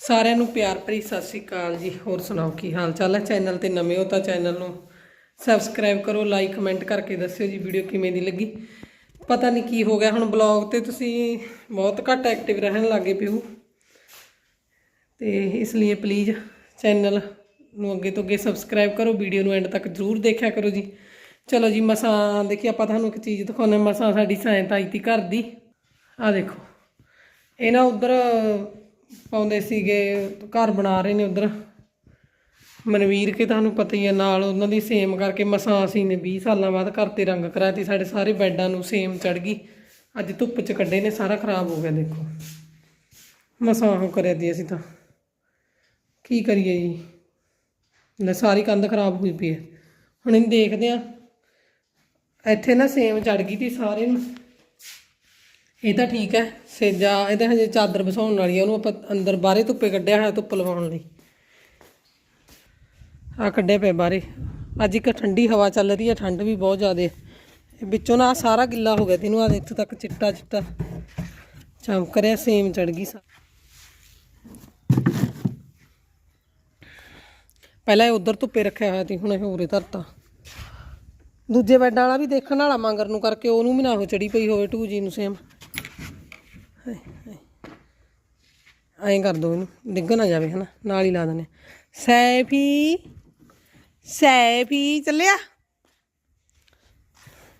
ਸਾਰਿਆਂ ਨੂੰ ਪਿਆਰ ਭਰੀ ਸਤਿ ਸ੍ਰੀ ਅਕਾਲ ਜੀ। ਹੋਰ ਸੁਣਾਓ ਕੀ ਹਾਲ ਚਾਲ ਹੈ? ਚੈਨਲ ਤੇ ਨਵੇਂ ਹੋ ਤਾਂ ਚੈਨਲ ਨੂੰ ਸਬਸਕ੍ਰਾਈਬ ਕਰੋ ਲਾਈਕ ਕਮੈਂਟ ਕਰਕੇ ਦੱਸਿਓ ਜੀ ਵੀਡੀਓ ਕਿਵੇਂ ਦੀ ਲੱਗੀ। ਪਤਾ ਨਹੀਂ ਕੀ ਹੋ ਗਿਆ ਹੁਣ ਬਲੌਗ ਤੇ ਤੁਸੀਂ ਬਹੁਤ ਘੱਟ ਐਕਟਿਵ ਰਹਿਣ ਲੱਗੇ ਪਿਓ ਤੇ ਇਸ ਲਈ ਪਲੀਜ਼ ਚੈਨਲ ਨੂੰ ਅੱਗੇ ਤੋਂ ਅੱਗੇ ਸਬਸਕ੍ਰਾਈਬ ਕਰੋ ਵੀਡੀਓ ਨੂੰ ਐਂਡ ਤੱਕ ਜ਼ਰੂਰ ਦੇਖਿਆ ਕਰੋ ਜੀ। ਚਲੋ ਜੀ ਮਸਾਂ ਦੇਖੀ ਆਪਾਂ ਤੁਹਾਨੂੰ ਇੱਕ ਚੀਜ਼ ਦਿਖਾਉਂਦੇ ਹਾਂ, ਮਸਾਂ ਸਾਡੀ ਸਾਇੰਤ ਆਈ ਤੀ ਘਰ ਦੀ। ਆ ਦੇਖੋ ਇਹ ਨਾ ਉਧਰ ਪਾਉਂਦੇ ਸੀਗੇ, ਘਰ ਬਣਾ ਰਹੇ ਨੇ ਉਧਰ। ਮਨਵੀਰ ਕੇ ਤੁਹਾਨੂੰ ਪਤਾ ਹੀ ਹੈ, ਨਾਲ ਉਹਨਾਂ ਦੀ ਸੇਮ ਕਰਕੇ ਮਸਾਂ ਅਸੀਂ ਨੇ 20 ਸਾਲਾਂ ਬਾਅਦ ਘਰ ਤੇ ਰੰਗ ਕਰਾਇਆ ਤੇ ਸਾਡੇ ਸਾਰੇ ਬੈੱਡਾਂ ਨੂੰ ਸੇਮ ਚੜ ਗਈ। ਅੱਜ ਧੁੱਪ 'ਚ ਕੱਢੇ ਨੇ, ਸਾਰਾ ਖਰਾਬ ਹੋ ਗਿਆ, ਦੇਖੋ। ਮਸਾਂ ਉਹ ਕਰਿਆ ਦੀ ਅਸੀਂ ਤਾਂ। ਕੀ ਕਰੀਏ ਜੀ? ਲੈ ਸਾਰੀ ਕੰਧ ਖਰਾਬ ਹੋਈ ਪਈ ਹੈ। ਹੁਣ ਇਹਨੂੰ ਦੇਖਦੇ ਆ ਇੱਥੇ ਨਾ ਸੇਮ ਚੜ ਗਈ ਤੀ ਸਾਰੇ ਨੂੰ। ਇਹ ਤਾਂ ਠੀਕ ਹੈ, ਸੇਜਾ ਇਹਦੇ ਹਜੇ ਚਾਦਰ ਵਿਛਾਉਣ ਵਾਲੀ ਹੈ ਉਹਨੂੰ ਆਪਾਂ ਅੰਦਰ ਬਾਹਰੇ ਧੁੱਪੇ ਕੱਢਿਆ ਹੋਇਆ ਧੁੱਪ ਲਵਾਉਣ ਲਈ। ਆ ਕੱਢਿਆ ਪਏ ਬਾਹਰੇ। ਅੱਜ ਇੱਕ ਠੰਡੀ ਹਵਾ ਚੱਲ ਰਹੀ ਹੈ, ਠੰਡ ਵੀ ਬਹੁਤ ਜ਼ਿਆਦਾ ਹੈ। ਵਿੱਚੋਂ ਨਾ ਸਾਰਾ ਗਿੱਲਾ ਹੋ ਗਿਆ ਤੈਨੂੰ ਆ ਇੱਥੋਂ ਤੱਕ ਚਿੱਟਾ ਚਿੱਟਾ ਚਮਕ ਰਿਹਾ, ਸੇਮ ਚੜ ਗਈ ਸਾ ਪਹਿਲਾਂ ਇਹ ਉਧਰ ਧੁੱਪੇ ਰੱਖਿਆ ਹੋਇਆ ਸੀ, ਹੁਣ ਇਹ ਉਰੇ ਧਰਤਾ। ਦੂਜੇ ਬੈੱਡਾਂ ਵਾਲਾ ਵੀ ਦੇਖਣ ਵਾਲਾ, ਮੰਗਰ ਨੂੰ ਕਰਕੇ, ਉਹਨੂੰ ਵੀ ਨਾ ਹੋ ਚੜੀ ਪਈ ਹੋਵੇ ਟੂ ਜੀ ਨੂੰ ਸੇਮ ਐਂ ਕਰ ਦੋ ਇਹਨੂੰ, ਡਿੱਗ ਨਾ ਜਾਵੇ ਹਨਾ, ਨਾਲ ਹੀ ਲਾ ਦਨੇ ਸੈਫੀ ਸੈਫੀ, ਚੱਲਿਆ।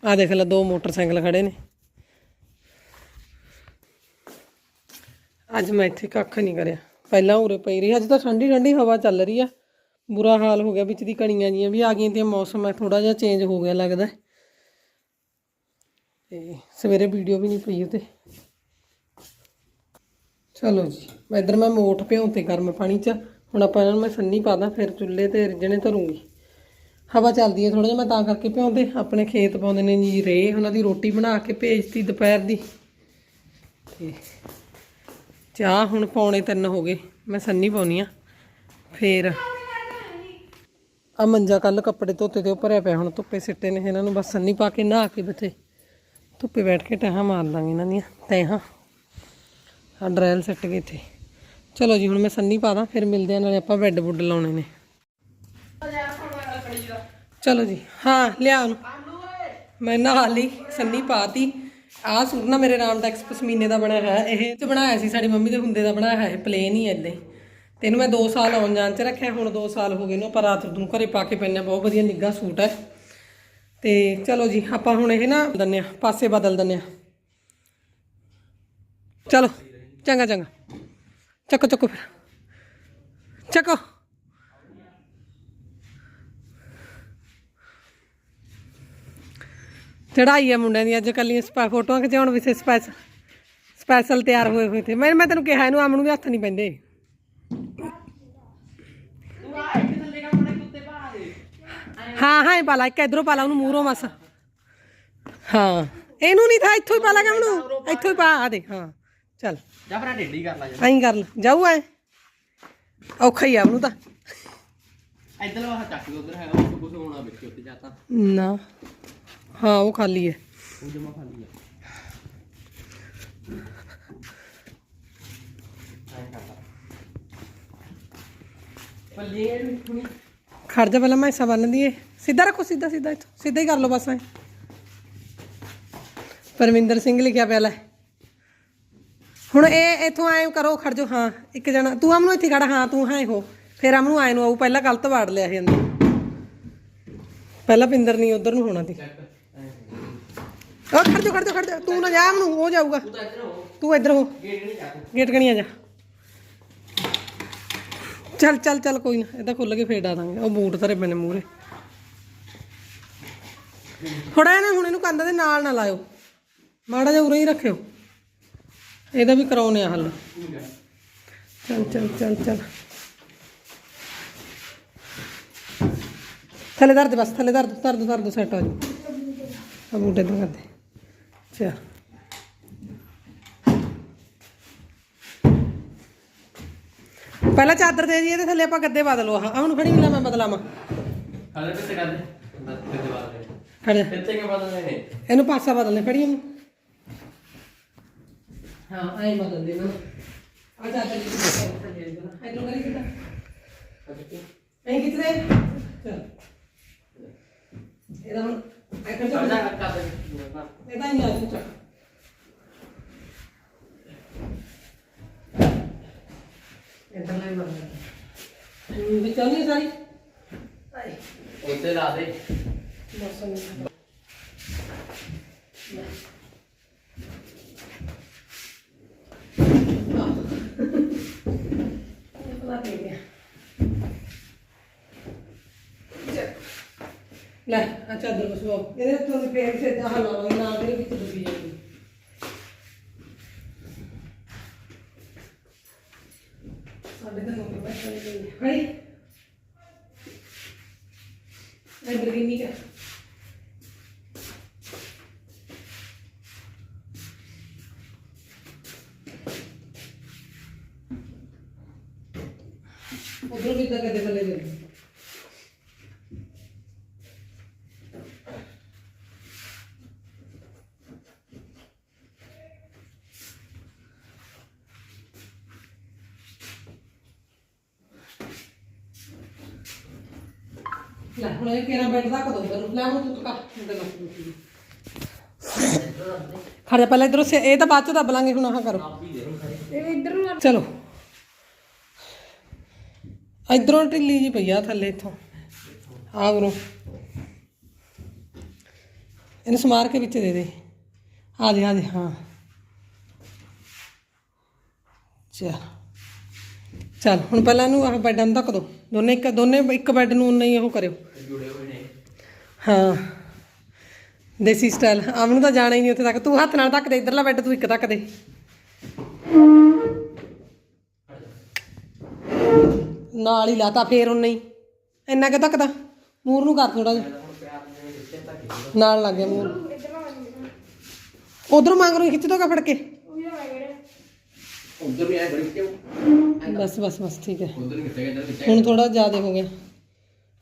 ਆ ਦੇਖ ਲੈ, ਦੋ ਮੋਟਰਸਾਈਕਲ ਖੜੇ ਨੇ। ਅੱਜ ਮੈਂ ਇੱਥੇ ਕੱਖ ਨਹੀਂ ਕਰਿਆ। ਪਹਿਲਾਂ ਉਰੇ ਪਈ ਰਹੀ, ਅੱਜ ਤਾਂ ਠੰਡੀ ਠੰਡੀ ਹਵਾ ਚੱਲ ਰਹੀ ਆ। ਬੁਰਾ ਹਾਲ ਹੋ ਗਿਆ ਵਿੱਚ ਦੀ ਕਣੀਆਂ ਜੀਆਂ ਵੀ ਆ ਗਈਆਂ ਤੇ ਮੌਸਮ ਹੈ ਥੋੜਾ ਜਿਹਾ ਚੇਂਜ ਹੋ ਗਿਆ ਲੱਗਦਾ। ਤੇ ਸਵੇਰੇ ਵੀਡੀਓ ਵੀ ਨਹੀਂ ਪਈ ਉਤੇ। ਚਲੋ ਜੀ, ਮੈਂ ਇਧਰ ਮੈਂ ਮੋਠ ਭਿਉਂਤੇ ਗਰਮ ਪਾਣੀ 'ਚ, ਹੁਣ ਆਪਾਂ ਇਹਨਾਂ ਨੂੰ ਮੈਂ ਸੰਨੀ ਪਾਦਾ ਫਿਰ ਚੁੱਲ੍ਹੇ ਤੇ ਰਿੱਝਣੇ ਧਰੂੰਗੀ। ਹਵਾ ਚੱਲਦੀ ਹੈ ਥੋੜਾ ਜਿਹਾ, ਮੈਂ ਤਾਂ ਕਰਕੇ ਭਿਉਂਦੇ ਆਪਣੇ ਖੇਤ ਪਾਉਂਦੇ ਨੇ ਜੀ ਰੇ ਉਹਨਾਂ ਦੀ ਰੋਟੀ ਬਣਾ ਕੇ ਭੇਜਤੀ ਦੁਪਹਿਰ ਦੀ। ਤੇ ਚਾਹ ਹੁਣ ਪੌਣੇ ਤਿੰਨ ਹੋ ਗਏ, ਮੈਂ ਸੰਨੀ ਪਾਉਣੀ ਆ, ਫੇਰ ਆ ਮੰਜਾ ਕੱਲ ਕੱਪੜੇ ਧੋਤੇ ਤੇ ਭਰਿਆ ਪਿਆ, ਹੁਣ ਧੁੱਪੇ ਸਿੱਟੇ ਨੇ ਇਹਨਾਂ ਨੂੰ, ਬਸ ਸੰਨੀ ਪਾ ਕੇ ਨਹਾ ਕੇ ਬੱਚੇ ਧੁੱਪੇ ਬੈਠ ਕੇ ਟਹਾਂ ਮਾਰ ਲਾਂਗੇ ਇਹਨਾਂ ਦੀਆਂ ਤੈਹਾਂ ਆ ਡਰੈਲ ਸੱਟ ਗਏ ਇੱਥੇ। ਚਲੋ ਜੀ, ਹੁਣ ਮੈਂ ਸੰਨੀ ਪਾ ਦਾਂ, ਫਿਰ ਮਿਲਦੇ ਆ, ਨਾਲੇ ਆਪਾਂ ਬੈੱਡ ਬੁੱਡ ਲਾਉਣੇ ਨੇ। ਚਲੋ ਜੀ, ਹਾਂ, ਲਿਆ ਉਹਨੂੰ। ਮੈਂ ਨਹਾ ਲਈ, ਸੰਨੀ ਪਾਤੀ ਆਹ ਸੂਟ ਨਾ ਮੇਰੇ ਨਾਮ ਦਾ ਰਾਮਟੈਕਸ ਪਸ਼ਮੀਨੇ ਦਾ ਬਣਿਆ ਹੋਇਆ। ਇਹ ਚ ਬਣਾਇਆ ਸੀ, ਸਾਡੀ ਮੰਮੀ ਦੇ ਹੁੰਦੇ ਦਾ ਬਣਾਇਆ ਹੈ ਪਲੇਨ ਹੀ ਐਦਾਂ ਹੀ। ਇਹਨੂੰ ਮੈਂ 2 ਸਾਲ ਆਉਣ ਜਾਣ ਚ ਰੱਖਿਆ, ਹੁਣ 2 ਸਾਲ ਹੋ ਗਏ ਨੂੰ ਪਰ ਰਾਤ ਨੂੰ ਘਰੇ ਪਾ ਕੇ ਪੈਣਾ ਬਹੁਤ ਵਧੀਆ ਨਿੱਘਾ ਸੂਟ ਹੈ। ਤੇ ਚਲੋ ਜੀ, ਆਪਾਂ ਹੁਣ ਇਹ ਨਾ ਦੰਨੇ ਆ ਪਾਸੇ ਬਦਲ ਦੰਨੇ ਆ ਚਲੋ। ਚੰਗਾ ਚੰਗਾ। ਚੱਕੋ ਚੱਕੋ ਫਿਰ। ਚੱਕੋ। ਚੜਾਈ ਆ ਮੁੰਡਿਆਂ ਦੀ, ਅੱਜ ਕੱਲੀਆਂ ਸਪਾ, ਫੋਟੋਆਂ ਖਿਚਾਉਣ ਵਿਸੇ ਸਪੈਸ਼ਲ ਸਪੈਸ਼ਲ ਤਿਆਰ ਹੋਏ ਹੋਏ ਤੇ। ਮੈਂ ਮੈਂ ਤੈਨੂੰ ਕਿਹਾ, ਇਹਨੂੰ ਆਮ ਨੂੰ ਵੀ ਹੱਥ ਨਹੀਂ ਪੈਂਦੇ। ਹਾਂ ਹਾਂ, ਇਹ ਪਾਲਾ ਇੱਕ ਇਧਰੋਂ ਪਾਲਾ ਉਹਨੂੰ ਮੂਹਰੋਂ ਮਸ। ਹਾਂ। ਇਹਨੂੰ ਨਹੀਂ ਥਾ, ਇੱਥੋਂ ਹੀ ਪਾਲਾ ਕਿ ਉਹਨੂੰ ਇੱਥੋਂ ਹੀ ਪਾ, ਆ ਦੇ ਹਾਂ। ਚੱਲ। ਜਾਂ ਫਿਰ ਡੇਲੀ ਕਰ ਲਾ ਐਂ ਕਰ ਲੈ। ਜਾਊ ਐ। ਔਖਾ ਹੀ ਆ ਉਹਨੂੰ ਤਾਂ। ਜਾ ਇੱਧਰ ਵਾ ਚੱਕ ਉਧਰ ਹੈਗਾ ਉਹ ਕੁਝ ਹੋਣਾ ਵਿੱਚ ਉੱਤੇ ਜਾਤਾ ਨਾ। ਹਾਂ ਉਹ ਖਾਲੀ ਹੈ ਉਹ ਜਮਾ ਖਾਲੀ ਨੂੰ ਖੜ ਜਾ ਪਹਿਲਾਂ ਮੈਂ ਹਿੱਸਾ ਬੰਨ ਦਈਏ ਸਿੱਧਾ ਰੱਖੋ ਸਿੱਧਾ ਸਿੱਧਾ ਇੱਥੋਂ। ਸਿੱਧਾ ਹੀ ਕਰ ਲਓ ਬਸ ਐ। ਪਰਮਿੰਦਰ ਸਿੰਘ ਲਿਖਿਆ ਪਿਆ ਲੈ। ਹੁਣ ਇਹ ਇੱਥੋਂ ਐਂ ਕਰੋ ਖੜ ਜਾ ਹਾਂ ਇੱਕ ਜਣਾ ਤੂੰ ਅਮ ਨੂੰ ਇੱਥੇ ਖੜਾ ਹਾਂ ਤੂੰ ਹਾਂ ਹੋ ਫਿਰ ਅਮ ਨੂੰ ਆਏ ਨੂੰ ਆਊ ਪਹਿਲਾਂ ਗਲਤ ਵਾੜ ਲਿਆ ਸੀ ਅੰਦਰ ਪਹਿਲਾਂ ਪਿੰਦਰ ਨਹੀਂ ਉਧਰ ਨੂੰ ਹੋਣਾ ਸੀ। ਉਹ ਖੜ ਜਾ ਖੜ ਜਾ ਖੜ ਜਾ ਤੂੰ ਨਾ ਜਾ ਅਮ ਨੂੰ ਉਹ ਜਾਊਗਾ। ਤੂੰ ਇੱਧਰ ਹੋ। ਗੇਟ ਕਣੀ ਆ ਜਾ। ਚੱਲ ਚੱਲ ਚੱਲ ਕੋਈ ਨਾ ਇਹਦਾ ਖੁੱਲ ਕੇ ਫੇਰ ਡਾ ਦਾਂਗੇ। ਉਹ ਬੂਟ ਧਰੇ ਪੈਣੇ ਮੂਰੇ ਥੋੜਾ ਇਹਨੇ ਹੁਣ ਇਹਨੂੰ ਕੰਧ ਦੇ ਨਾਲ ਨਾ ਲਾਇਓ। ਮਾੜਾ ਜਿਹਾ ਉਰੇ ਹੀ ਰੱਖਿਓ। ਇਹਦਾ ਵੀ ਕਰਾਉਣੇ ਆ ਹੱਲ। ਚੱਲ ਚੱਲ ਚੱਲ ਚੱਲ। ਥੱਲੇ ਧਰ ਦੇ ਬਸ ਥੱਲੇ ਧਰ ਦੋ ਧਰ ਦੋ ਧਰ ਦੋ ਸੈੱਟ ਹੋ ਜਾ ਆ ਬੂਟੇ ਤੋਂ ਕਰਦੇ। ਚੱਲ। ਪਹਿਲਾਂ ਚਾਦਰ ਦੇ ਦੀ ਇਹਦੇ ਥੱਲੇ ਆਪਾਂ ਗੱਦੇ ਬਦਲੋ ਆਹ। ਆਹ ਹੁਣ ਖੜੀ ਮਿਲਾ ਮੈਂ ਬਦਲਾਵਾਂ। ਹਲੇ ਕਿੱਥੇ ਕਰਦੇ? ਖੜ। ਜਾ ਕਿੱਥੇ ਕੇ ਬਦਲਨੇ ਨੇ? ਇਹਨੂੰ ਪਾਸਾ ਬਦਲਨੇ ਫੜੀ ਇਹਨੂੰ ਹਾਂ ਐਂ ਬਦਲ ਦੇ ਨਾ ਆ ਜਾ ਚੱਲ ਇਧਰ ਕਰੀ ਕਿਤਾ ਅੱਛਾ ਐਂ ਕਿਤੇ ਚਲ ਇਹਦਾ ਹੁਣ ਇੱਕ ਚੱਲ ਚੱਲ ਜਾ ਕਰ ਦੇ ਇਹਦਾ ਹੀ ਆ ਚੱਲ ਇਦਾਂ ਨਹੀਂ ਬਣਦਾ ਵਿੱਚੋਂ ਨਹੀਂ ਸਾਰੀ ਆਏ ਉੱਤੇ ਲਾ ਦੇ ਮੌਸਮ ਲੈ ਆ ਚਾਦਰ ਬਸਵਾ ਇਹਦੇ ਤੋਂ ਦੀ ਫੇਰ ਸੇ ਆਹ ਲਾਵਾਂਗੇ ਨਾ ਇਹਦੇ ਵਿੱਚ ਡੁੱਬੀ ਜਾਊਗੀ ਸਾਡੇ ਤਾਂ ਲੋਕ ਬੈਠੇ ਨੇ ਹਣੀ ਇੱਧਰ ਕਿੰਨੀ ਕਾ ਉਧਰ ਵੀ ਤਾਂ ਕਦੇ ਥੱਲੇ ਦੇ ਲੈ ਹੁਣ ਇਹ ਕਿਹੜਾ ਬੈੱਡ ਤੱਕ ਦੋ ਤੈਨੂੰ ਲੈ ਹੁਣ ਤੂੰ ਕਾ ਮੁੰਡੇ ਨੂੰ ਖੜ ਜਾ ਪਹਿਲਾਂ ਇਧਰੋਂ ਇਹ ਤਾਂ ਬਾਅਦ ਚ ਦੱਬ ਲਾਂਗੇ ਹੁਣ ਆਹ ਕਰੋ। ਇਹ ਇਧਰ ਨੂੰ ਚਲੋ। ਇਧਰੋਂ ਢਿੱਲੀ ਜੀ ਪਈ ਆ ਥੱਲੇ ਇੱਥੋਂ। ਆ ਗੁਰੂ ਇਹਨੂੰ ਸਮਾਰ ਕੇ ਵਿੱਚ ਦੇ ਦੇ। ਆ ਦੇ ਆ ਦੇ ਹਾਂ। ਚਲ। ਚਲ ਹੁਣ ਪਹਿਲਾਂ ਇਹਨੂੰ ਆਹ ਬੈੱਡਾਂ ਨੂੰ ਧੱਕ ਦੋ। ਦੋਨੇ ਇੱਕ ਦੋਨੇ ਇੱਕ ਬੈੱਡ ਨੂੰ ਉਨਾ ਹੀ ਉਹ ਕਰਿਓ। ਜੁੜੇ ਹੋਏ ਨੇ। ਹਾਂ। ਦੇਸੀ ਸਟਾਈਲ ਆਮ ਨੂੰ ਤਾਂ ਜਾਣਾ ਹੀ ਨਹੀਂ ਉੱਥੇ ਤੱਕ। ਤੂੰ ਹੱਥ ਨਾਲ ਧੱਕ ਦੇ ਇਧਰਲਾ ਬੈੱਡ ਤੂੰ ਇੱਕ ਧੱਕ ਦੇ। ਨਾਲ ਹੀ ਲਾਤਾ ਫੇਰ ਉਹਨੇ ਹੀ। ਇੰਨਾ ਕਿ ਧੱਕਦਾ। ਮੂਰ ਨੂੰ ਕਰ ਥੋੜਾ ਜਿਹਾ। ਨਾਲ ਲੱਗ ਗਿਆ ਮੂਰ। ਉਧਰੋਂ ਮੰਗ ਨੂੰ ਖਿੱਚ ਦੋਗਾ ਫੜ ਕੇ। ਉਧਰ ਵੀ ਆਏ ਬੜੀ ਕਿਉਂ? ਬਸ ਬਸ ਬਸ ਠੀਕ ਹੈ। ਹੁਣ ਥੋੜਾ ਜ਼ਿਆਦਾ ਹੋ ਗਿਆ।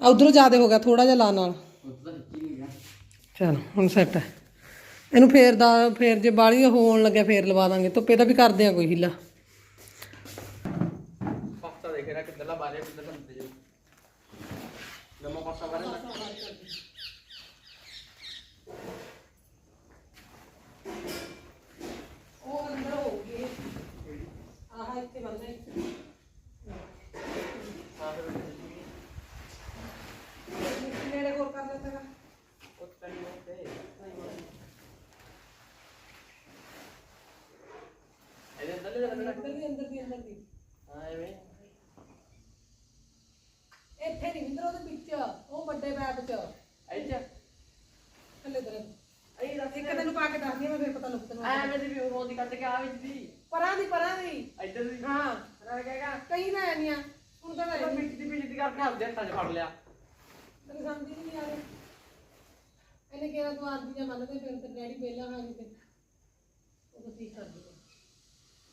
ਆ ਉਧਰੋਂ ਜ਼ਿਆਦਾ ਹੋ ਗਿਆ ਥੋੜਾ ਜਿਹਾ ਲਾ ਨਾਲ। ਚਲ, ਹੁਣ ਸੈੱਟ ਹੈ ਇਹਨੂੰ ਫੇਰ ਦਾ, ਫੇਰ ਜੇ ਬਾਲੀ ਹੋਣ ਲੱਗਿਆ, ਫੇਰ ਲਵਾ ਦਾਂਗੇ। ਧੁੱਪੇ ਦਾ ਵੀ ਕਰਦੇ ਆ ਕੋਈ ਹਿੱਲਾ। ਪਾਸਾ ਦੇਖ ਰਿਹਾ ਕਿੱਧਰਲਾ ਬਾਰੇ ਕਿੱਧਰਲਾ ਹੁੰਦੇ ਜੇ। ਲੰਮਾ ਪਾਸਾ ਬਾਰੇ ਉਹ ਅੰਦਰ ਹੋ ਗਈ ਆਹ ਇੱਥੇ ਬੰਦਾ ਨੇੜੇ ਹੋਰ ਕਰ ਲੈਂਦਾ ਇਹਦੇ ਅੰਦਰ ਲੈ ਅੰਦਰ ਦੀ ਅੰਦਰ ਦੀ ਅੰਦਰ ਦੀ ਹਾਂ ਐਵੇਂ ਇੱਥੇ ਨਹੀਂ ਵਿੰਦਰ ਉਹਦੇ ਵਿੱਚ ਉਹ ਵੱਡੇ ਬੈਗ 'ਚ ਇੱਥੇ ਥੱਲੇ ਦਰ ਅਈ ਰੱਖ ਇੱਕ ਤੈਨੂੰ ਪਾ ਕੇ ਦੱਸਦੀ ਆ ਮੈਂ ਫੇਰ ਪਤਾ ਲੱਗੂ ਤੈਨੂੰ ਐਵੇਂ ਦੀ ਵੀ ਉਹ ਦੀ ਕੱਢ ਕੇ ਆ ਵਿੱਚ ਦੀ ਪਰਾਂ ਦੀ ਪਰਾਂ ਦੀ ਇੱਧਰ ਦੀ ਹਾਂ ਰਹਿ ਗਏਗਾ ਨਾ ਆਣੀਆਂ ਹੁਣ ਤਾਂ ਤਾਂ ਵਿੱਚ ਦੀ ਦੀ ਕਰਕੇ ਹੱਥ ਦੇ ਹੱਥਾਂ 'ਚ ਫੜ ਲਿਆ। ਤੈਨੂੰ ਸਮਝ ਹੀ ਨਹੀਂ ਆ ਰਹੀ। ਇਹਨੇ ਕਿਹਾ ਤੂੰ ਆਰਦੀ ਜਾਂ ਮੰਨਦੇ ਫਿਰ ਤੇ ਡੈਡੀ ਬੇਲਾ ਹਾਂ ਤੇ ਉਹ ਤਾਂ ਠੀਕ ਕਰ ਦਿੰਦੇ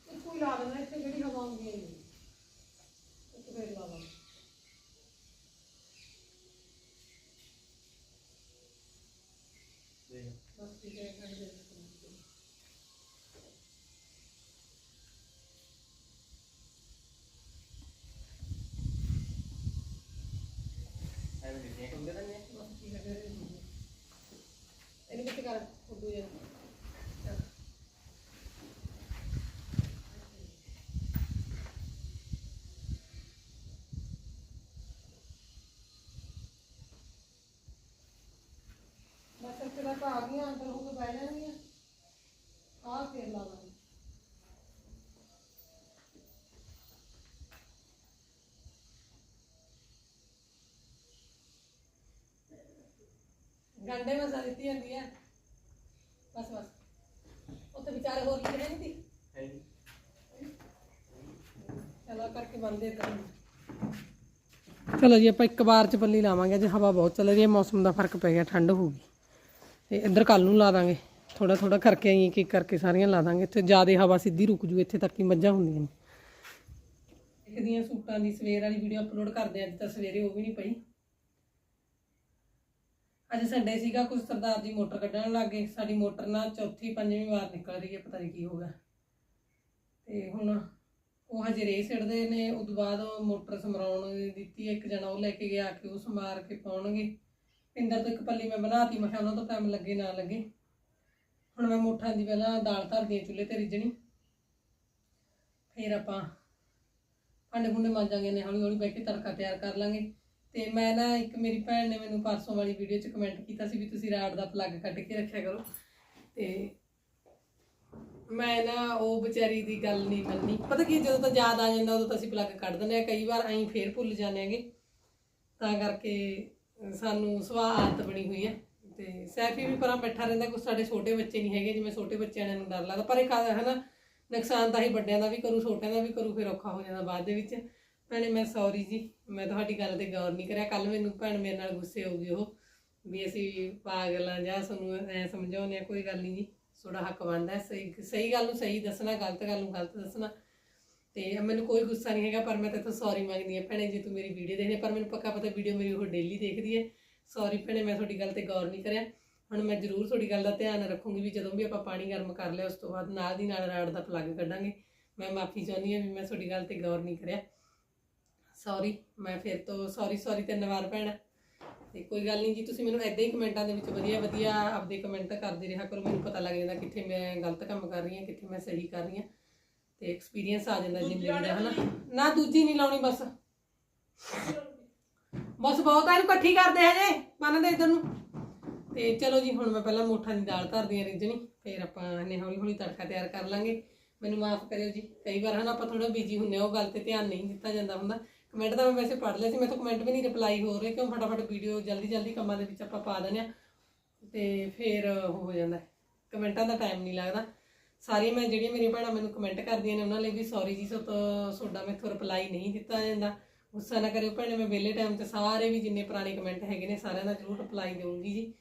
ਇਹ ਕੋਈ ਲਾ ਦੇਣਾ ਇੱਥੇ ਜਿਹੜੀ ਹਵਾ ਆਉਂਦੀ ਹੈ? ਇੱਕ ਫੇਰ ਲਾ ਦਾਂ ਬਸ ਠੀਕ ਹੈ ਕੱਢ ਦੇ ਐਵੇਂ ਦੀ ਹੁੰਦੇ ਤਾਂ ਨਹੀਂ ਬਸ ਠੀਕ ਹੈ ਫਿਰ ਇਹਨੂੰ ਕਿੱਥੇ ਕਰ ਉੱਡੂ ਜਾ ਬਸ ਇੱਥੇ ਤੱਕ ਆ ਗਈਆਂ ਅੰਦਰ ਹੋ ਕੇ ਬਹਿ ਜਾਣਗੀਆਂ। ਆਹ ਫੇਰ ਲਾ ਦਾਂਗੇ ਗੰਡੇ ਮਸਾ ਦਿੱਤੀ ਜਾਂਦੀ ਹੈ ਬਸ ਬਸ। ਉੱਥੇ ਵਿਚਾਰੇ ਹੋਰ ਲਿਖੇ ਨਹੀਂ ਨਹੀਂ ਚਲਾ ਕਰਕੇ ਬੰਦੇ ਕਰ ਚਲੋ ਜੀ ਆਪਾਂ ਇੱਕ ਵਾਰ ਚ ਪੱਲੀ ਲਾਵਾਂਗੇ ਅੱਜ ਹਵਾ ਬਹੁਤ ਚੱਲ ਰਹੀ ਹੈ ਮੌਸਮ ਦਾ ਫ਼ਰਕ ਪੈ ਗਿਆ ਠੰਡ ਹੋ ਗਈ। ਤੇ ਇੱਧਰ ਕੱਲ ਨੂੰ ਲਾ ਦਾਂਗੇ। ਥੋੜਾ ਥੋੜਾ ਕਰਕੇ ਆਈ, ਇੱਕ ਇੱਕ ਕਰਕੇ ਸਾਰੀਆਂ ਲਾ ਦਾਂਗੇ। ਇੱਥੇ ਜ਼ਿਆਦਾ ਹਵਾ ਸਿੱਧੀ ਰੁਕ ਜੂ, ਇੱਥੇ ਤੱਕ ਹੀ ਮੱਝਾਂ ਹੁੰਦੀਆਂ ਨੇ। ਇੱਕ ਦੀਆਂ ਸੂਟਾਂ ਦੀ ਸਵੇਰ ਵਾਲੀ ਵੀਡੀਓ ਅਪਲੋਡ ਕਰਦੇ ਅੱਜ ਤਾਂ ਸਵੇਰੇ ਉਹ ਵੀ ਨਹੀਂ ਪਈ। ਅੱਜ ਸੰਡੇ ਸੀਗਾ, ਕੁਝ ਸਰਦਾਰ ਜੀ ਮੋਟਰ ਕੱਢਣ ਲੱਗ ਗਏ। ਸਾਡੀ ਮੋਟਰ ਨਾ ਚੌਥੀ, ਪੰਜਵੀਂ ਵਾਰ ਨਿਕਲ ਰਹੀ ਹੈ, ਪਤਾ ਨਹੀਂ ਕੀ ਹੋ ਗਿਆ। ਤੇ ਹੁਣ ਉਹ ਹਜੇ ਰੇ ਸਿੜਦੇ ਨੇ, ਉਦੋਂ ਬਾਅਦ ਮੋਟਰ ਸਮਰਾਉਣ ਦਿੱਤੀ ਇੱਕ ਜਣਾ ਉਹ ਲੈ ਕੇ ਗਿਆ ਕਿ ਉਹ ਸਮਾਰ ਕੇ ਪਾਉਣਗੇ। ਪਿੰਦਰ ਤੋਂ ਇੱਕ ਪੱਲੀ ਮੈਂ ਬਣਾਤੀ, ਮੈਂ ਕਿਹਾ ਉਹਨਾਂ ਤੋਂ ਟਾਈਮ ਲੱਗੇ, ਨਾ ਲੱਗੇ। ਹੁਣ ਮੈਂ ਮੋਠਾਂ ਦੀ ਪਹਿਲਾਂ ਦਾਲ ਧਰਦੀ ਹਾਂ ਚੁੱਲ੍ਹੇ ਤੇ ਰਿੱਝਣੀ। ਫਿਰ ਆਪਾਂ ਭਾਂਡੇ ਭੁੰਡੇ ਮਾਂਜਾਂਗੇ ਨੇ ਹੌਲੀ ਹੌਲੀ ਬਹਿ ਕੇ ਤੜਕਾ ਤਿਆਰ ਕਰ ਲਾਂਗੇ। ਤੇ ਮੈਂ ਨਾ ਇੱਕ ਮੇਰੀ ਭੈਣ ਨੇ ਮੈਨੂੰ ਪਰਸੋਂ ਵਾਲੀ ਵੀਡੀਓ 'ਚ ਕਮੈਂਟ ਕੀਤਾ ਸੀ ਵੀ ਤੁਸੀਂ ਰਾਡ ਦਾ ਪਲੱਗ ਕੱਢ ਕੇ ਰੱਖਿਆ ਕਰੋ। ਤੇ ਮੈਂ ਨਾ ਉਹ ਵਿਚਾਰੀ ਦੀ ਗੱਲ ਨਹੀਂ ਮੰਨੀ ਪਤਾ ਕੀ, ਜਦੋਂ ਤਾਂ ਯਾਦ ਆ ਜਾਂਦਾ, ਉਦੋਂ ਤਾਂ ਅਸੀਂ ਪਲੱਗ ਕੱਢ ਦਿੰਦੇ ਆ ਕਈ ਵਾਰ ਐਂ ਫੇਰ ਭੁੱਲ ਜਾਂਦੇ ਹੈਗੇ। ਤਾਂ ਕਰਕੇ ਸਾਨੂੰ ਸੁਭਾਅ ਆਦਤ ਬਣੀ ਹੋਈ ਹੈ ਤੇ ਸੈਫੀ ਵੀ ਪਰਾਂ ਬੈਠਾ ਰਹਿੰਦਾ, ਕੁਛ ਸਾਡੇ ਛੋਟੇ ਬੱਚੇ ਨਹੀਂ ਹੈਗੇ, ਜਿਵੇਂ ਛੋਟੇ ਬੱਚਿਆਂ ਨੂੰ ਡਰ ਲੱਗਦਾ, ਪਰ ਇਹ ਹੈ ਨਾ, ਨੁਕਸਾਨ ਤਾਂ ਹੀ ਵੱਡਿਆਂ ਦਾ ਵੀ ਕਰੂ, ਛੋਟਿਆਂ ਦਾ ਵੀ ਕਰੂ, ਫਿਰ ਔਖਾ ਹੋ ਜਾਂਦਾ ਬਾਅਦ ਦੇ ਵਿੱਚ। ਭੈਣੇ, ਮੈਂ ਸੌਰੀ ਜੀ, ਮੈਂ ਤੁਹਾਡੀ ਗੱਲ ਤੇ ਗੌਰ ਨਹੀਂ ਕਰਿਆ ਕੱਲ ਮੈਨੂੰ ਭੈਣ ਮੇਰੇ ਨਾਲ ਗੁੱਸੇ ਹੋ ਗਈ ਉਹ, ਵੀ ਅਸੀਂ ਪਾਗਲ ਆ ਜਾਂ ਸਾਨੂੰ ਐ ਸਮਝਾਉਂਦੇ ਆ, ਕੋਈ ਗੱਲ ਨਹੀਂ ਜੀ ਤੁਹਾਡਾ ਹੱਕ ਬਣਦਾ, ਸਹੀ ਸਹੀ ਗੱਲ ਨੂੰ ਸਹੀ ਦੱਸਣਾ, ਗਲਤ ਗੱਲ ਨੂੰ ਗਲਤ ਦੱਸਣਾ। ਤੇ ਮੈਨੂੰ ਕੋਈ ਗੁੱਸਾ ਨਹੀਂ ਹੈਗਾ, ਪਰ ਮੈਂ ਤੇਥੋਂ ਸੌਰੀ ਮੰਗਦੀ ਹਾਂ ਭੈਣੇ, ਜੇ ਤੂੰ ਮੇਰੀ ਵੀਡੀਓ ਦੇਖਦੇ ਪਰ ਮੈਨੂੰ ਪੱਕਾ ਪਤਾ ਵੀਡੀਓ ਮੇਰੀ ਉਹ ਡੇਲੀ ਦੇਖਦੀ ਹੈ। ਸੌਰੀ ਭੈਣੇ, ਮੈਂ ਤੁਹਾਡੀ ਗੱਲ ਤੇ ਗੌਰ ਨਹੀਂ ਕਰਿਆ। ਹੁਣ ਮੈਂ ਜ਼ਰੂਰ ਤੁਹਾਡੀ ਗੱਲ ਦਾ ਧਿਆਨ ਰੱਖੂੰਗੀ ਵੀ ਜਦੋਂ ਵੀ ਆਪਾਂ ਪਾਣੀ ਗਰਮ ਕਰ ਲਿਆ, ਉਸ ਤੋਂ ਬਾਅਦ ਨਾਲ ਦੀ ਨਾਲ ਰਾੜ ਦਾ ਪਲੱਗ ਕੱਢਾਂਗੇ। ਮੈਂ ਮਾਫੀ ਚਾਹੁੰਦੀ ਹਾਂ ਵੀ ਮੈਂ ਤੁਹਾਡੀ ਗੱਲ ਤੇ ਗੌਰ ਨਹੀਂ ਕਰਿਆ। ਸੌਰੀ ਮੈਂ ਫਿਰ ਤੋਂ ਸੌਰੀ ਸੌਰੀ ਤਿੰਨ ਵਾਰ ਭੈਣਾ। ਤੇ ਕੋਈ ਗੱਲ ਨਹੀਂ ਜੀ, ਤੁਸੀਂ ਮੈਨੂੰ ਐਦਾਂ ਹੀ ਕਮੈਂਟਾਂ ਦੇ ਵਿੱਚ ਵਧੀਆ ਵਧੀਆ ਆਪਦੇ ਕਮੈਂਟ ਕਰਦੇ ਰਿਹਾ ਕਰੋ। ਮੈਨੂੰ ਪਤਾ ਲੱਗ ਜਾਂਦਾ ਕਿੱਥੇ ਮੈਂ ਗਲਤ ਕੰਮ ਕਰ ਰਹੀ ਹਾਂ, ਕਿੱਥੇ ਮੈਂ ਸਹੀ ਕਰ ਰਹੀ ਹਾਂ। ਤੇ ਐਕਸਪੀਰੀਅੰਸ ਆ ਜਾਂਦਾ ਜ਼ਿੰਦਗੀ ਦਾ ਹਨਾ? ਨਾ ਦੂਜੀ ਨਹੀਂ ਲਾਉਣੀ ਬਸ। ਬਸ ਬਹੁਤ ਆ ਇਹਨੂੰ ਇਕੱਠੀ ਕਰਦੇ ਹਜੇ ਮੰਨਦੇ ਇਧਰ ਨੂੰ। ਤੇ ਚਲੋ ਜੀ ਹੁਣ ਮੈਂ ਪਹਿਲਾਂ ਮੋਠਾਂ ਦੀ ਦਾਲ ਧਰਦੀ ਆ ਰਿੱਝਣੀ ਫਿਰ ਆਪਾਂ ਇਹਨੇ ਹੌਲੀ ਹੌਲੀ ਤੜਕਾ ਤਿਆਰ ਕਰ ਲਾਂਗੇ। ਮੈਨੂੰ ਮਾਫ ਕਰਿਓ ਜੀ ਕਈ ਵਾਰ ਹਨਾ ਆਪਾਂ ਥੋੜਾ ਬਿਜ਼ੀ ਹੁੰਨੇ ਆ ਉਹ ਗੱਲ ਤੇ ਧਿਆਨ ਨਹੀਂ ਦਿੱਤਾ ਜਾਂਦਾ ਹੁੰਦਾ। ਕਮੈਂਟ ਤਾਂ ਮੈਂ ਵੈਸੇ ਪੜ੍ਹ ਲਿਆ ਸੀ ਮੈਂ ਤਾਂ ਕਮੈਂਟ ਵੀ ਨਹੀਂ ਰਿਪਲਾਈ ਹੋ ਰਹੇ ਕਿਉਂ ਫਟਾਫਟ ਵੀਡੀਓ ਜਲਦੀ ਜਲਦੀ ਕੰਮਾਂ ਦੇ ਵਿੱਚ ਆਪਾਂ ਪਾ ਦਿੰਦੇ ਆ ਤੇ ਫਿਰ ਹੋ ਜਾਂਦਾ। ਕਮੈਂਟਾਂ ਦਾ ਟਾਈਮ ਨਹੀਂ ਲੱਗਦਾ। ਸਾਰੀਆਂ ਮੈਂ ਜਿਹੜੀਆਂ ਮੇਰੀਆਂ ਭੈਣਾਂ ਮੈਨੂੰ ਕਮੈਂਟ ਕਰਦੀਆਂ ਨੇ, ਉਹਨਾਂ ਲਈ ਵੀ ਸੌਰੀ ਜੀ, ਸੋ ਤੁਹਾਡਾ ਮੈਥੋਂ ਰਿਪਲਾਈ ਨਹੀਂ ਦਿੱਤਾ ਜਾਂਦਾ। ਗੁੱਸਾ ਨਾ ਕਰਿਓ ਭੈਣੇ, ਮੈਂ ਵਿਹਲੇ ਟਾਈਮ 'ਚ ਸਾਰੇ ਵੀ ਜਿੰਨੇ ਪੁਰਾਣੇ ਕਮੈਂਟ ਹੈਗੇ ਨੇ, ਸਾਰਿਆਂ ਦਾ ਜ਼ਰੂਰ ਰਿਪਲਾਈ ਦੇਵਾਂਗੀ ਜੀ।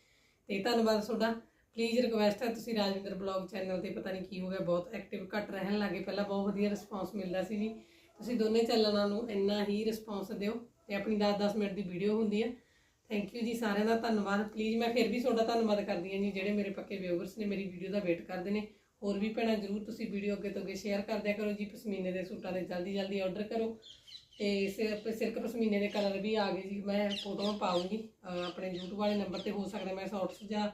ਤੇ ਧੰਨਵਾਦ ਤੁਹਾਡਾ ਪਲੀਜ਼ ਰਿਕਵੈਸਟ ਹੈ ਤੁਸੀਂ ਰਾਜਵਿੰਦਰ ਬਲੌਗ ਚੈਨਲ ਤੇ, ਪਤਾ ਨਹੀਂ ਕੀ ਹੋ ਗਿਆ, ਬਹੁਤ ਐਕਟਿਵ ਘੱਟ ਰਹਿਣ ਲੱਗੇ ਪਹਿਲਾਂ ਬਹੁਤ ਵਧੀਆ ਰਿਸਪੌਂਸ ਮਿਲਦਾ ਸੀ ਜੀ। ਤੁਸੀਂ ਦੋਨੇ ਚੈਨਲਾਂ ਨੂੰ ਇੰਨਾ ਹੀ ਰਿਸਪੌਂਸ ਦਿਓ ਤੇ ਆਪਣੀ 10-10 ਮਿੰਟ ਦੀ ਵੀਡੀਓ ਹੁੰਦੀ ਹੈ ਥੈਂਕ ਯੂ ਜੀ ਸਾਰਿਆਂ ਦਾ ਧੰਨਵਾਦ। ਪਲੀਜ਼ ਮੈਂ ਫਿਰ ਵੀ ਤੁਹਾਡਾ ਧੰਨਵਾਦ ਕਰਦੀ ਹਾਂ ਜੀ, ਜਿਹੜੇ ਮੇਰੇ ਪੱਕੇ ਵਿਊਅਰਸ ਨੇ, ਮੇਰੀ ਵੀਡੀਓ ਦਾ ਵੇਟ ਕਰਦੇ ਨੇ। ਹੋਰ ਵੀ ਭੈਣਾਂ ਜਰੂਰ ਤੁਸੀਂ ਵੀਡੀਓ ਅੱਗੇ ਤੋਂ ਅੱਗੇ ਸ਼ੇਅਰ ਕਰਦਿਆ ਕਰੋ ਜੀ, ਪਸ਼ਮੀਨੇ ਦੇ ਸੂਟਾਂ ਦੇ ਜਲਦੀ ਜਲਦੀ ਆਰਡਰ ਕਰੋ। ਤੇ ਸਿਰਫ, ਸਿਰਕ ਪਸ਼ਮੀਨੇ ਦੇ ਕਲਰ ਵੀ ਆ ਗਏ ਜੀ, ਮੈਂ ਫੋਟੋਆਂ ਪਾਉਂਗੀ ਆਪਣੇ YouTube ਵਾਲੇ ਨੰਬਰ ਤੇ ਹੋ ਸਕਦਾ ਮੈਂ ਸ਼ਾਰਟਸ ਜਾਂ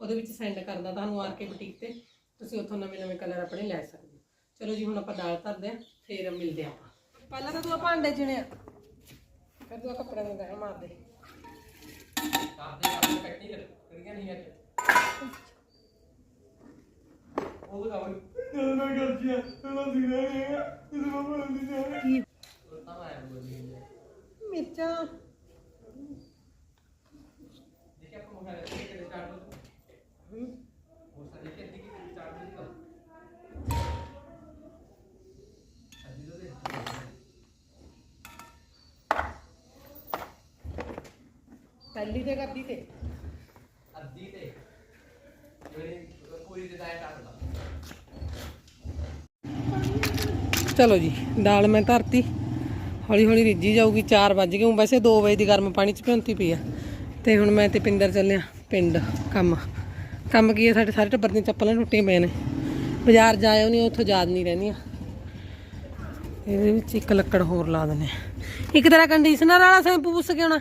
ਉਹਦੇ ਵਿੱਚ ਸੈਂਡ ਕਰਦਾ ਤੁਹਾਨੂੰ ਆਰ ਕੇ ਬੁਟੀਕ ਤੇ, ਤੁਸੀਂ ਉੱਥੋਂ ਨਵੇਂ ਨਵੇਂ ਕਲਰ ਆਪਣੇ ਲੈ ਸਕਦੇ ਹੋ। ਚਲੋ ਜੀ, ਹੁਣ ਆਪਾਂ ਦਾਲ ਧਰਦੇ ਆ ਫੇਰ ਮਿਲਦੇ ਆਪਾਂ। ਪਹਿਲਾਂ ਤਾਂ ਤੂੰ ਆਹ ਭਾਂਡੇ ਚਿਣਿਆ ਫਿਰ ਤੂੰ ਆਹ ਕੱਪੜੇ ਨੂੰ ਗਹਿ ਮਾਰ ਕਰਦੇ ਆਪਣੇ ਕੱਟੀ ਕਰੀਆਂ ਨਹੀਂ ਅੱਜ। ਉਹ ਲਗਾਓ ਨਾ ਕਰਦੀਆਂ ਨਾ ਦਿਨਾ ਨੇ ਇਸ ਬਾਬਾ ਨੂੰ ਦਿਨਾ ਤਾਂ ਆਇਆ ਬੋਲੀ ਮਿਰਚਾਂ ਦੇਖਿਆ ਆਪਾਂ ਮੁਖਾ ਰਹੇ ਕਿ ਸਟਾਰਟ ਹੋ ਉਹ ਸਾਰੇ ਦੇਖਿਆ ਕਿ ਸਟਾਰਟ ਹੋ ਜਾਊਗਾ ਪਹਿਲੀ ਤੇ ਕਰਦੀ ਤੇ ਅੱਧੀ ਤੇ ਜਿਹੜੀ ਪੂਰੀ ਦੇ ਦਾਇਰ ਕਰਦਾ ਚਲੋ ਜੀ, ਦਾਲ ਮੈਂ ਧਰਤੀ। ਹੌਲੀ ਹੌਲੀ ਰਿੱਝੀ ਜਾਊਗੀ 4 ਵੱਜ ਗਏ। ਹੁਣ ਵੈਸੇ 2 ਵਜੇ ਦੀ ਗਰਮ ਪਾਣੀ ਚ ਭਿਉਂਤੀ ਪਈ ਆ। ਤੇ ਹੁਣ ਮੈਂ ਤੇ ਪਿੰਦਰ ਚੱਲਿਆ ਪਿੰਡ, ਕੰਮ। ਕੰਮ ਕੀ ਹੈ ਸਾਡੇ ਸਾਰੇ ਟੱਬਰ ਦੀਆਂ ਚੱਪਲਾਂ ਟੁੱਟੀਆਂ ਪਈਆਂ ਨੇ। ਬਾਜ਼ਾਰ ਜਾਇਓ ਨਹੀਂ, ਉੱਥੋਂ ਯਾਦ ਨਹੀਂ ਰਹਿੰਦੀਆਂ। ਇਹਦੇ ਵਿੱਚ ਇੱਕ ਲੱਕੜ ਹੋਰ ਲਾ ਦਿੰਦੇ ਆ। ਇੱਕ ਤਰ੍ਹਾਂ ਕੰਡੀਸ਼ਨਰ ਵਾਲਾ ਸ਼ੈਂਪੂ ਪੁੱਛ ਕੇ ਆਉਣਾ।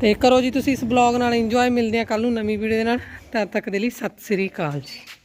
ਤੇ ਕਰੋ ਜੀ, ਤੁਸੀਂ ਇਸ ਬਲੌਗ ਨਾਲ ਇੰਜੋਏ ਮਿਲਦੇ ਆ ਕੱਲ ਨੂੰ ਨਵੀਂ ਵੀਡੀਓ ਦੇ ਨਾਲ। ਤਦ ਤੱਕ ਦੇ ਲਈ ਸਤਿ ਸ੍ਰੀ ਅਕਾਲ ਜੀ।